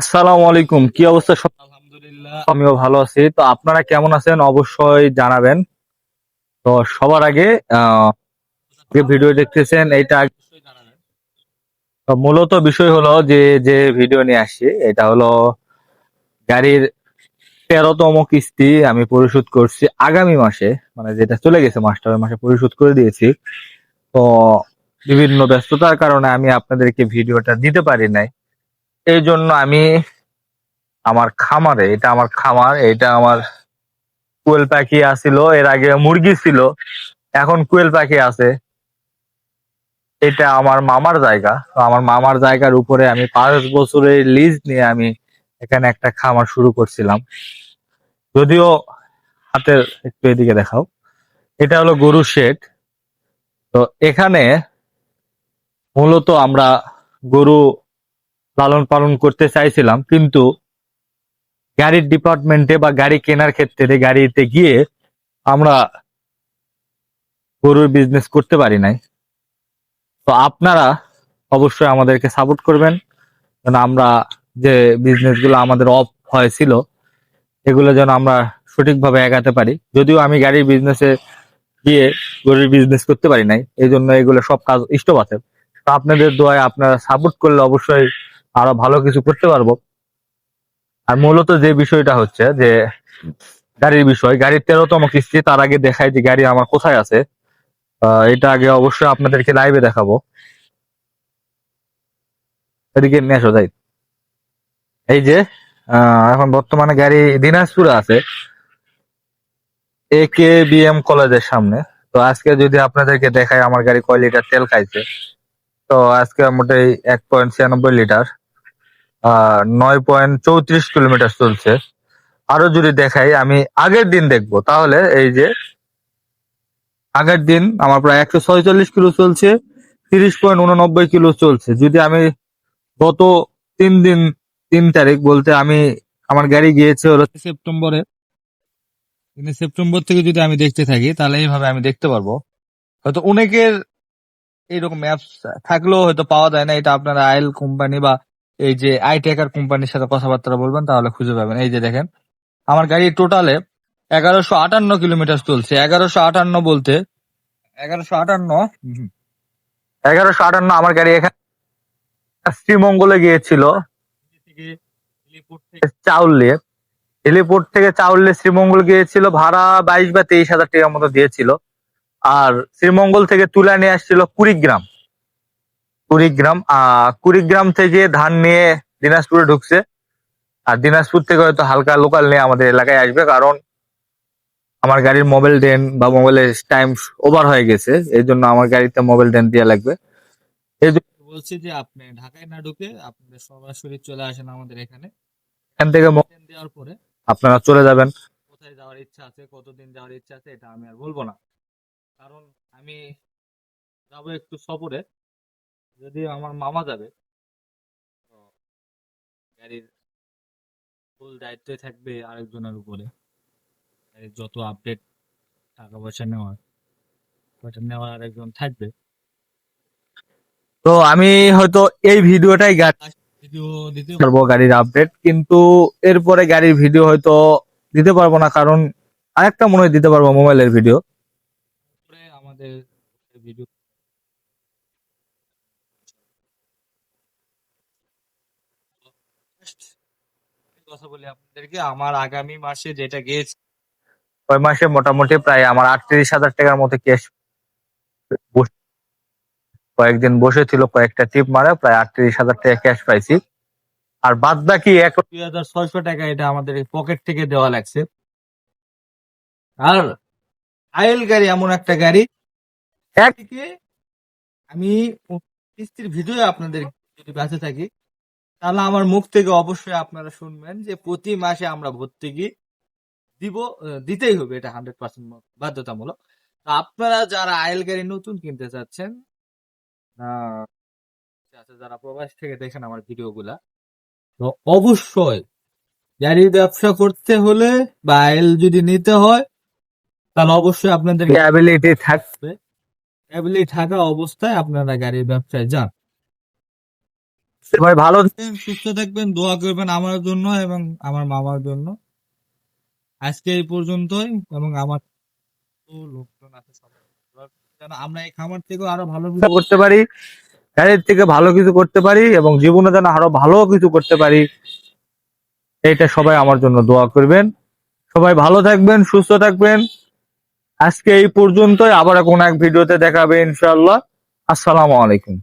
আসসালামু আলাইকুম। কি অবস্থা? সব আলহামদুলিল্লাহ। আমিও ভালো আছি। তো আপনারা কেমন আছেন? অবশ্যই জানাবেন। তো সবার আগে যে ভিডিও দেখতেছেন তো মূলত বিষয় হলো যে যে ভিডিও নিয়ে আসছি এটা হলো গাড়ির তেরোতম কিস্তি আমি পরিশোধ করছি আগামী মাসে। মানে যেটা চলে গেছে মাসটা ওই মাসে পরিশোধ করে দিয়েছি। তো বিভিন্ন ব্যস্ততার কারণে আমি আপনাদেরকে ভিডিওটা দিতে পারি নাই। এই জন্য আমি আমার খামারে, এটা আমার খামার, এটা আমার কুয়েল পাখি আছিল, এর আগে মুরগি ছিল, এখন কুয়েল পাখি আছে। এটা আমার মামার জায়গা আমার মামার জায়গার উপরে আমি পাঁচ বছরের লিজ নিয়ে আমি এখানে একটা খামার শুরু করছিলাম। যদিও হাতের একটু এদিকে দেখাও। এটা হলো গরু শেড তো এখানে মূলত আমরা গরু লালন পালন করতে চাইছিলাম, কিন্তু গাড়ির ডিপার্টমেন্টে বা গাড়ি কেনার ক্ষেত্রে গাড়িতে গিয়ে আমরা গরুর বিজনেস করতে পারি নাই। তো আপনারা অবশ্যই আমাদেরকে সাপোর্ট করবেন। যেন আমরা যে বিজনেসগুলো আমাদের অফ হয়েছিল, এগুলো যেন আমরা সঠিকভাবে এগাতে পারি। যদিও আমি গাড়ির বিজনেসে গিয়ে গরুর বিজনেস করতে পারি নাই, এই জন্য এগুলো সব কাজ আছে তো আপনাদের দোয়ায় আপনারা সাপোর্ট করলে অবশ্যই আরও ভালো কিছু করতে পারব। আর মূলত যে বিষয়টা হচ্ছে যে, গাড়ির বিষয়, গাড়ির তেরোতম কিস্তি, তার আগে দেখায় যে গাড়ি আমার কোথায় আছে। এটা আগে অবশ্যই আপনাদেরকে লাইভে দেখাবো। এদিকে নিয়ে আসো, যাই। এই যে এখন বর্তমানে গাড়ি দিনাজপুরে আছে। এ কে বি এম কলেজের সামনে। তো আজকে যদি আপনাদেরকে দেখায় আমার গাড়ি কয় লিটার তেল খাইছে, তো আজকে মোটাই এক পয়েন্ট ছিয়ানব্বই লিটার। নয় পয়েন্ট চৌত্রিশ কিলোমিটার চলছে। আরও যদি দেখাই, আমি আগের দিন দেখব। তাহলে এই যে, আগের দিন আমার প্রায় একশো ছয়চল্লিশ কিলো চলছে, তিরিশ পয়েন্ট উননব্বই কিলো চলছে। যদি আমি গত তিন দিন, তিন তারিখ বলতে আমি, আমার গাড়ি গিয়েছে হলো সেপ্টেম্বরে। সেপ্টেম্বর থেকে যদি আমি দেখতে থাকি, তাহলে এইভাবে আমি দেখতে পারব। হয়তো অনেকের এইরকম ম্যাপস থাকলেও হয়তো পাওয়া যায় না। এটা আপনারা আইল কোম্পানি বা এই যে আই টেকার কোম্পানির সাথে কথাবার্তা বলবেন, তাহলে খুঁজে পাবেন। এই যে দেখেন, আমার গাড়ি টোটালে এগারোশো আটান্ন কিলোমিটার চলছে। এগারোশো আটান্ন বলতে, এগারোশো আটান্ন এগারোশো আটান্ন আমার গাড়ি এখানে শ্রীমঙ্গলে গিয়েছিল। চাউল নিয়ে। হেলিপোর্ট থেকে চাউল শ্রীমঙ্গল গিয়েছিল, ভাড়া বাইশ বা তেইশ হাজার টাকার মতো দিয়েছিল। আর শ্রীমঙ্গল থেকে তুলা নিয়ে আসছিল কুড়িগ্রাম। কুড়িগ্রাম আহ কুড়িগ্রাম থেকে ধান নিয়ে দিনাজপুরে ঢুকছে। আর দিনাজপুর থেকে হয়তো হালকা লোকাল নিয়ে আমাদের এলাকায় আসবে কারণ আমার গাড়ির মোবাইল ডেন বা মোবাইলের টাইম ওভার হয়ে গেছে। এই জন্য আমার গাড়িতে মোবাইল ডেন দেওয়া লাগবে। বলছি যে আপনি ঢাকায় না ঢুকে আপনাদের সরাসরি চলে আসেন আমাদের এখানে। এখান থেকে ট্রেন দেওয়ার পরে আপনারা চলে যাবেন। কোথায় যাওয়ার ইচ্ছা আছে কতদিন যাওয়ার ইচ্ছা আছে এটা আমি আর বলব না। কারণ আমি যাব একটু সফরে। যদি আমার মামা যাবে তো গাড়ির ফুল দায়িত্বে থাকবে আরেকজনের উপরে। গাড়ির যত আপডেট টাকা পয়সা নেওয়ার ওটা নেওয়ার আরেকজন থাকবে। তো আমি হয়তো এই ভিডিওটাই ভিডিও দিতে পারব গাড়ির আপডেট কিন্তু এরপরে গাড়ির ভিডিও হয়তো দিতে পারব না কারণ আরেকটা মনে হয় দিতে পারব মোবাইলের ভিডিও আমাদের ভিডিও কথা বলি আপনাদেরকে আমার আগামী মাসে যেটা গেছে ওই মাসে মোটামুটি প্রায় আমার আটত্রিশ হাজার টাকার মতো ক্যাশ কয়েকদিন বসেছিল কয়েকটা টিপ মারা প্রায় আটত্রিশ হাজার টাকা ক্যাশ পাইছি। আর বাদ বাকি এক দুই হাজার ছয়শো টাকা এটা আমাদের পকেট থেকে দেওয়া লাগছে। আর আইএল গাড়ি এমন একটা গাড়ি একদিকে আমি কিস্তির ভিডিও আপনাদের যদি বাঁচে থাকি তাহলে আমার মুখ থেকে অবশ্যই আপনারা শুনবেন যে প্রতি মাসে আমরা ভর্তুকি দিব দিতেই হবে এটা হান্ড্রেড পার্সেন্ট বাধ্যতামূলক। তা আপনারা যারা আইএল গাড়ি নতুন কিনতে চাচ্ছেন আচ্ছা, যারা প্রবাস থেকে দেখেন আমার ভিডিওগুলা তো অবশ্যই গাড়ির ব্যবসা করতে হলে বা আইএল যদি নিতে হয় তাহলে অবশ্যই আপনাদের অ্যাবিলিটি থাক অ্যাবিলিটি থাকা অবস্থায় আপনারা গাড়ির ব্যবসায় যান। সবাই ভালো থাকবেন, সুস্থ থাকবেন দোয়া করবেন আমার জন্য এবং আমার মামার জন্য। আজকে এই পর্যন্তই এবং আমার লোকজন আছে সবাই যেন আমরা এই খামার থেকেও আরও ভালো কিছু করতে পারি গাড়ির থেকে ভালো কিছু করতে পারি এবং জীবনে যেন আরও ভালো কিছু করতে পারি এইটা সবাই আমার জন্য দোয়া করবেন। সবাই ভালো থাকবেন সুস্থ থাকবেন। আজকে এই পর্যন্তই আবার কোন এক ভিডিওতে দেখাবে ইনশাআল্লাহ। আসসালামু আলাইকুম।